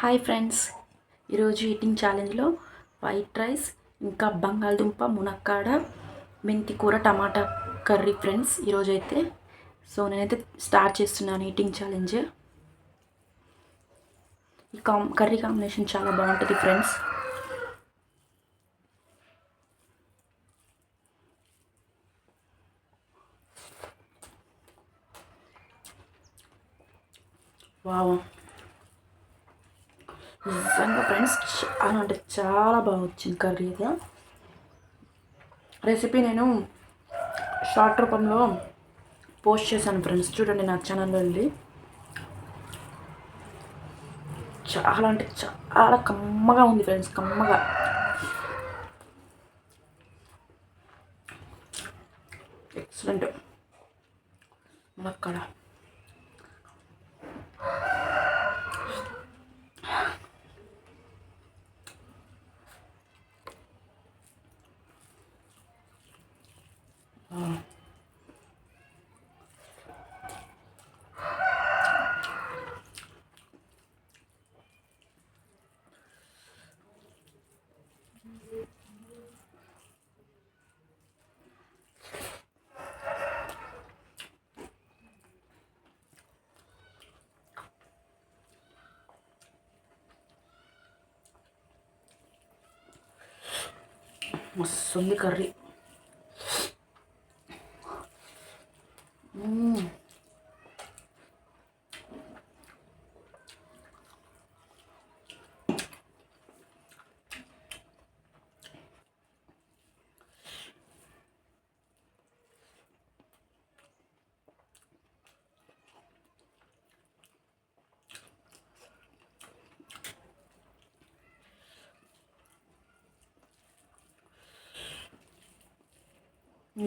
Hi friends. ఈరోజు eating ఛాలెంజ్లో white rice ఇంకా బంగాళదుంప మునక్కాడ మెంతి కూర టమాటా కర్రీ ఫ్రెండ్స్ ఈరోజు అయితే సో నేనైతే స్టార్ట్ చేస్తున్నాను ఈటింగ్ ఛాలెంజ్. ఈ కాం కర్రీ కాంబినేషన్ చాలా బాగుంటుంది ఫ్రెండ్స్. వావ్. నిజంగా ఫ్రెండ్స్ చాలా అంటే చాలా బాగా వచ్చింది కర్రీ అయితే. రెసిపీ నేను షార్ట్ రూపంలో పోస్ట్ చేశాను ఫ్రెండ్స్ చూడండి నా ఛానల్లో వెళ్ళి చాలా అంటే చాలా కమ్మగా ఉంది ఫ్రెండ్స్ కమ్మగా. ఎక్సలెంట్ అక్కడ మస్తుంది కర్రీ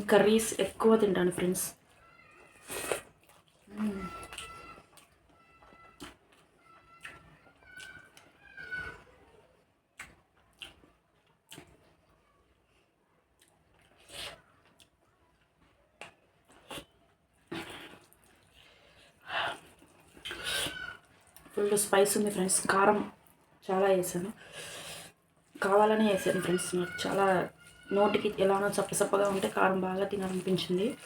కర్రీస్ ఎక్కువ తింటాను ఫ్రెండ్స్. ఫుల్ స్పైస్ ఉంది ఫ్రెండ్స్. కారం చాలా వేసాను. కావాలని వేసాను ఫ్రెండ్స్. నాకు చాలా నోటికి ఎలానో చప్పసప్పగా ఉంటే కారం బాగా తినాలనిపించింది.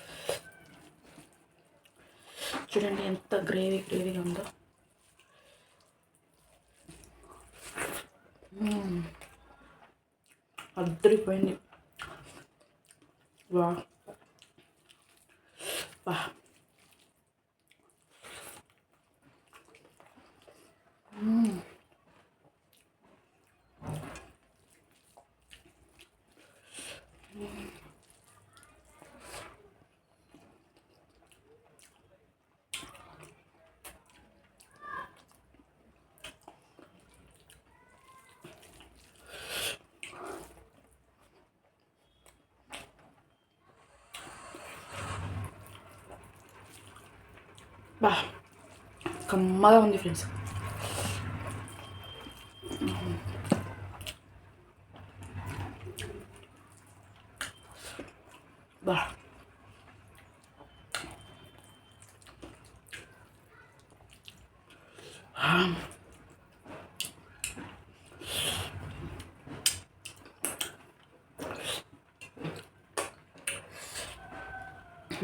చూడండి ఎంత గ్రేవీ గ్రేవీగా ఉందో. అద్దరిపోయింది. వా. వా. బా కమ్మగా ఉంది ఫ్రెండ్స్ బా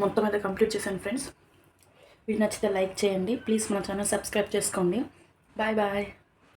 మొత్తం అయితే కంప్లీట్ చేశాను ఫ్రెండ్స్. వీడియో నచ్చితే లైక్ చేయండి. ప్లీజ్ మన ఛానల్ సబ్స్క్రైబ్ చేసుకోండి. Bye bye.